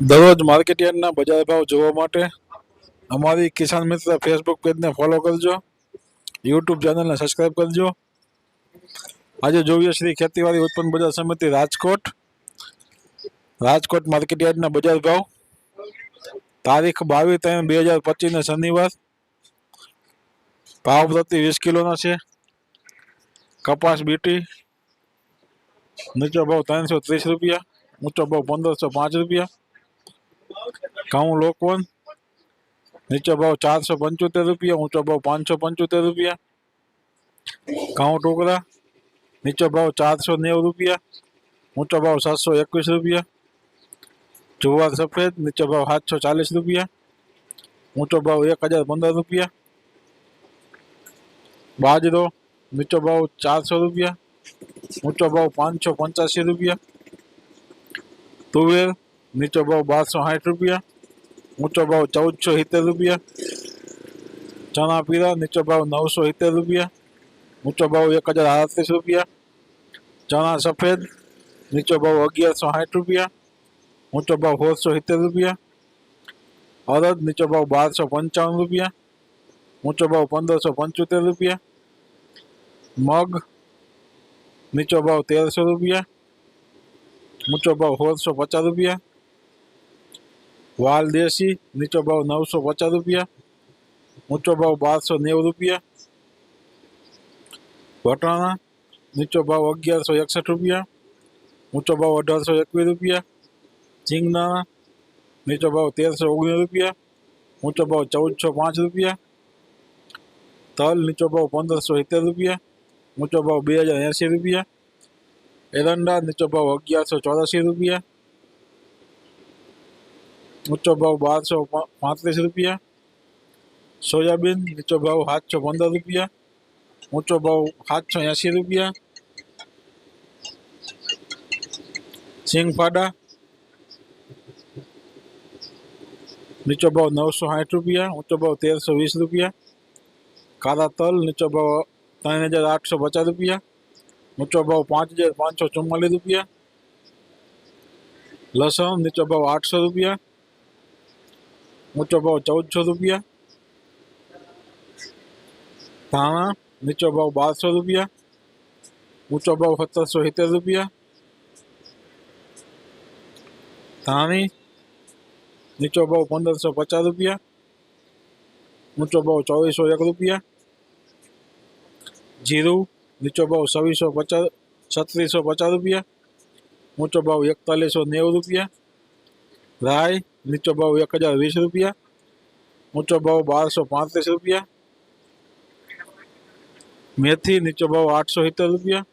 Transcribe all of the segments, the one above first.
દરરોજ માર્કેટ યાર્ડના બજાર ભાવ જોવા માટે અમારી કિસાન મિત્ર ફેસબુક પેજને ફોલો કરજો યુટ્યુબ ચેનલને સબસ્ક્રાઈબ કરજો. આજે જોઈએ શ્રી ખેતીવાડી ઉત્પન્ન બજાર સમિતિ રાજકોટ. રાજકોટ માર્કેટ યાર્ડના બજાર ભાવ. તારીખ બાવીસ ત્રણ બે હજાર પચીસને શનિવાર. ભાવ પ્રતિ વીસ કિલોના છે. કપાસ બીટી. નીચો ભાવ ત્રણસો ત્રીસ રૂપિયા. ઊંચો ભાવ પંદરસો પાંચ રૂપિયા ઘઉં લોકવન નીચો ભાવ ચારસો પંચોતેર રૂપિયા ઊંચો ભાવ પાંચસો પંચોતેર રૂપિયા ઘઉં ટોકરા નીચો ભાવ ચારસો નેવું રૂપિયા ઊંચો ભાવ સાતસો એકવીસ રૂપિયા જુવાર સફેદ નીચો ભાવ સાતસો ચાલીસ રૂપિયા ઊંચો ભાવ એક હજાર પંદર રૂપિયા બાજરો નીચો ભાવ ચારસો રૂપિયા ઊંચો ભાવ પાંચસો પંચ્યાસી રૂપિયા તુવેર નીચો ભાવ બારસો સાઠ રૂપિયા ઊંચો ભાવ ચૌદસો સિત્તેર રૂપિયા ચણા પીળા નીચો ભાવ નવસો સિત્તેર રૂપિયા ઊંચો ભાવ એક હજાર આડત્રીસ રૂપિયા ચણા સફેદ નીચો ભાવ અગિયારસો સાઠ રૂપિયા ઊંચો ભાવ સોળસો સિત્તેર રૂપિયા અડદ નીચો ભાવ બારસો પંચાવન રૂપિયા ઊંચો ભાવ પંદરસો પંચોતેર રૂપિયા મગ નીચો ભાવ તેરસો રૂપિયા ઊંચો ભાવ સોળસો પચાસ રૂપિયા વાલ દેશી નીચો ભાવ નવસો પચાસ રૂપિયા ઊંચો ભાવ બારસો નેવું રૂપિયા વટાણા નીચો ભાવ અગિયારસો એકસઠ રૂપિયા ઊંચો ભાવ અઢારસો એકવીસ રૂપિયા ચીંગના નીચો ભાવ તેરસો ઓગણીસ રૂપિયા ઊંચો ભાવ ચૌદસો પાંચ રૂપિયા તલ નીચો ભાવ પંદરસો સિત્તેર રૂપિયા ઊંચો ભાવ બે હજાર એંસી રૂપિયા એરંડા નીચો ભાવ અગિયારસો ચોરાસી રૂપિયા ઊંચો ભાવ બારસો પા- પાંત્રીસ રૂપિયા સોયાબીન નીચો ભાવ સાતસો પંદર રૂપિયા ઊંચો ભાવ સાતસો એંસી રૂપિયા સિંગફાડા નીચો ભાવ નવસો સાઠ રૂપિયા ઊંચો ભાવ તેરસો વીસ રૂપિયા કાળા તલ નીચો ભાવ ત્રણ હજાર આઠસો પચાસ રૂપિયા ઊંચો ભાવ પાંચ હજાર પાંચસો ચુમ્માલીસ રૂપિયા લસણ નીચો ભાવ આઠસો રૂપિયા ઊંચો ભાવ ચૌદસો રૂપિયા ધાણા નીચો ભાવ બારસો રૂપિયા ઊંચો ભાવ સત્તરસો સિત્તેર રૂપિયા ધાણી નીચો ભાવ પંદરસો પચાસ રૂપિયા ઊંચો ભાવ ચોવીસો એક રૂપિયા જીરું નીચો ભાવ છવ્વીસો પચાસ છત્રીસો પચાસ રૂપિયા ઊંચો ભાવ એકતાલીસો નેવું રૂપિયા રાય નીચો ભાવ એક હજાર વીસ રૂપિયા ઊંચો ભાવ બારસો પાંત્રીસ રૂપિયા મેથી નીચો ભાવ આઠસો સિત્તેર રૂપિયા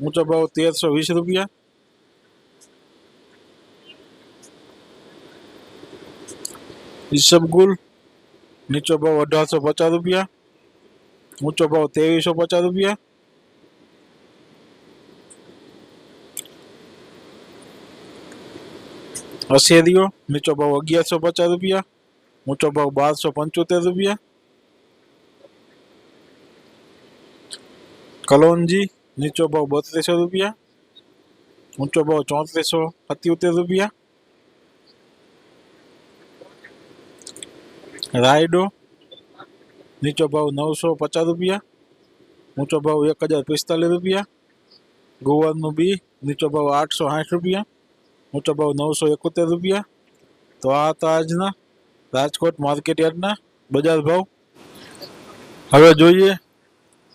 ઊંચો ભાવ તેરસો વીસ રૂપિયા ઈસબગુલ નીચો ભાવ અઢારસો પચાસ રૂપિયા ઊંચો ભાવ ત્રેવીસો પચાસ રૂપિયા અશેરીઓ નીચો ભાવ અગિયારસો પચાસ રૂપિયા ઊંચો ભાવ બારસો પંચોતેર રૂપિયા કલોંજી નીચો ભાવ બત્રીસો રૂપિયા ઊંચો ભાવ ચોત્રીસો સત્યોતેર રૂપિયા રાયડો નીચો ભાવ નવસો પચાસ રૂપિયા ઊંચો ભાવ એક હજાર પિસ્તાલીસ રૂપિયા ગુવારનું બી નીચો ભાવ આઠસો સાઠ રૂપિયા ઊંચો ભાવ નવસો એકોતેર રૂપિયા. તો આ હતા આજના રાજકોટ માર્કેટ યાર્ડના બજાર ભાવ. હવે જોઈએ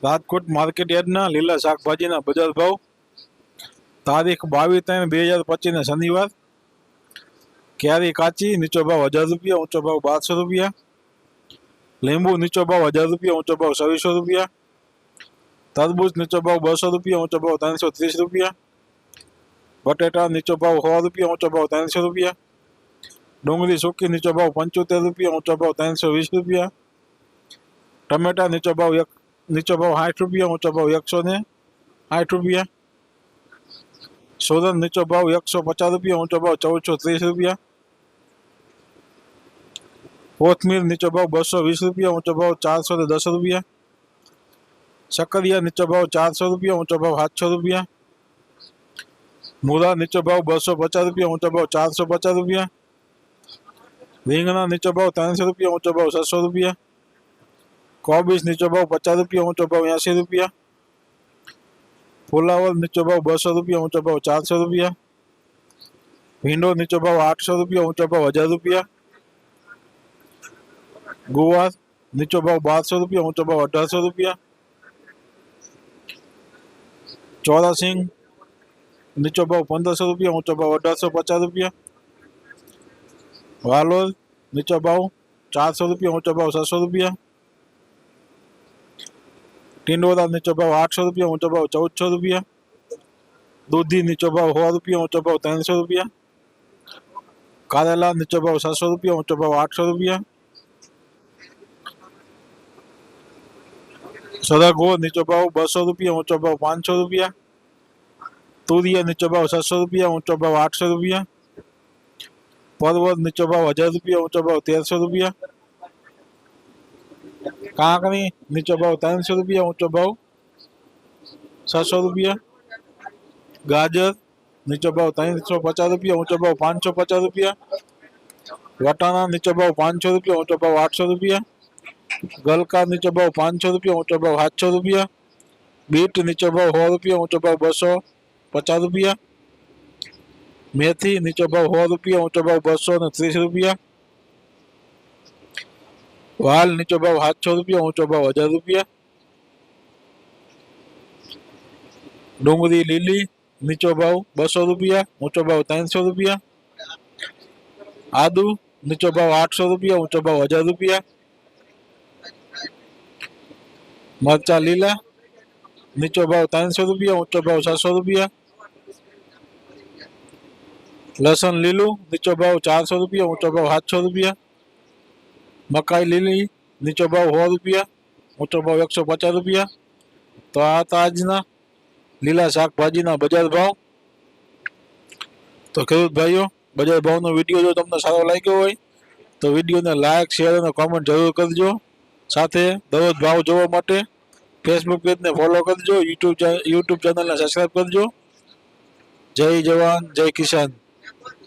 રાજકોટ માર્કેટ યાર્ડના લીલા શાકભાજીના બજાર ભાવ. તારીખ બાવીસ ત્રણ બે હજાર પચીસને શનિવાર. કેરી કાચી, નીચો ભાવ હજાર રૂપિયા, ઊંચો ભાવ બારસો રૂપિયા. લીંબુ, નીચો ભાવ હજાર રૂપિયા, ઊંચો ભાવ છવ્વીસો રૂપિયા. તરબૂચ, નીચો ભાવ બસો રૂપિયા, ઊંચો ભાવ ત્રણસો ત્રીસ રૂપિયા. બટેટા નીચો ભાવ સો રૂપિયા ઊંચો ભાવ ત્રણસો રૂપિયા ડુંગળી સૂકી નીચો ભાવ પંચોતેર રૂપિયા ઊંચો ભાવ ત્રણસો વીસ રૂપિયા ટમેટા નીચો ભાવ એક નીચો ભાવ સાઠ રૂપિયા ઊંચો ભાવ એકસો ને સાઠ રૂપિયા સોરન નીચો ભાવ એકસો પચાસ રૂપિયા ઊંચો ભાવ ચૌદસો ત્રીસ રૂપિયા કોથમીર નીચો ભાવ બસો વીસ રૂપિયા ઊંચો ભાવ ચારસો ને દસ રૂપિયા શકરિયા નીચો ભાવ ચારસો રૂપિયા ઊંચો ભાવ સાતસો રૂપિયા મૂળા નીચો ભાવ બસો પચાસ રૂપિયા ઊંચો ભાવ ચારસો પચાસ રૂપિયા રીંગણા નીચો ભાવ ત્રણસો રૂપિયા ઊંચો ભાવ છસો રૂપિયા કોબીજ નીચો ભાવ પચાસ રૂપિયા ઊંચો ભાવ એંસી રૂપિયા ફુલાવર નીચો ભાવ બસો રૂપિયા ઊંચો ભાવ ચારસો રૂપિયા ભીંડો નીચો ભાવ આઠસો રૂપિયા ઊંચો ભાવ હજાર રૂપિયા ગુવાર નીચો ભાવ બારસો રૂપિયા ઊંચો ભાવ અઢારસો રૂપિયા ચોરાસિંગ નીચો ભાવ પંદરસો રૂપિયા ઊંચો ભાવ અઢારસો પચાસ રૂપિયા વાલોર નીચો ભાવ ચારસો રૂપિયા ઊંચો ભાવ છસો રૂપિયા ટિંડોરા નીચો ભાવ આઠસો રૂપિયા ઊંચો ભાવ ચૌદસો રૂપિયા દૂધી નીચો ભાવ સો રૂપિયા ઊંચો ભાવ ત્રણસો રૂપિયા કારેલા નીચો ભાવ છસો રૂપિયા ઊંચો ભાવ આઠસો રૂપિયા સરગવો નીચો ભાવ બસો રૂપિયા ઊંચો ભાવ પાંચસો રૂપિયા તુરિયા નીચો ભાવ છસો રૂપિયા ઊંચો ભાવ આઠસો રૂપિયા પરવળ નીચો ભાવ હજાર રૂપિયા ઊંચો ભાવ તેરસો રૂપિયા કાંકણી નીચો ભાવ ત્રણસો રૂપિયા ઊંચો ભાવ છસો રૂપિયા ગાજર નીચો ભાવ ત્રણસો પચાસ રૂપિયા ઊંચો ભાવ પાંચસો પચાસ રૂપિયા વટાણા નીચો ભાવ પાંચસો રૂપિયા ઊંચો ભાવ આઠસો રૂપિયા ગલકા નીચો ભાવ પાંચસો રૂપિયા ઊંચો ભાવ સાતસો રૂપિયા બીટ નીચો ભાવ સો રૂપિયા ઊંચો ભાવ બસો પચાસ રૂપિયા મેથી નીચો ભાવ સો રૂપિયા ઊંચો ભાવ બસો ને ત્રીસ રૂપિયા વાલ નીચો ભાવ સાતસો રૂપિયા ઊંચો ભાવ હજાર રૂપિયા ડુંગળી લીલી નીચો ભાવ બસો રૂપિયા ઊંચો ભાવ ત્રણસો રૂપિયા આદુ નીચો ભાવ આઠસો રૂપિયા ઊંચો ભાવ હજાર રૂપિયા મરચા લીલા નીચો ભાવ ત્રણસો રૂપિયા ઊંચો ભાવ છસો રૂપિયા લસણ લીલું, નીચો ભાવ ચારસો રૂપિયા, ઊંચો ભાવ સાતસો રૂપિયા. મકાઈ લીલી, નીચો ભાવ સો રૂપિયા, ઊંચો ભાવ એકસો પચાસ રૂપિયા. તો આ હતા આજના લીલા શાકભાજીના બજાર ભાવ. તો ખેડૂત ભાઈઓ, બજાર ભાવનો વીડિયો જો તમને સારો લાગ્યો હોય, તો વિડીયોને લાઇક શેર અને કોમેન્ટ જરૂર કરજો. સાથે દરરોજ ભાવ જોવા માટે ફેસબુક પેજને ફોલો કરજો યુટ્યુબ યુટ્યુબ ચેનલને સબસ્ક્રાઈબ કરજો. જય જવાન, જય કિસાન. Yeah.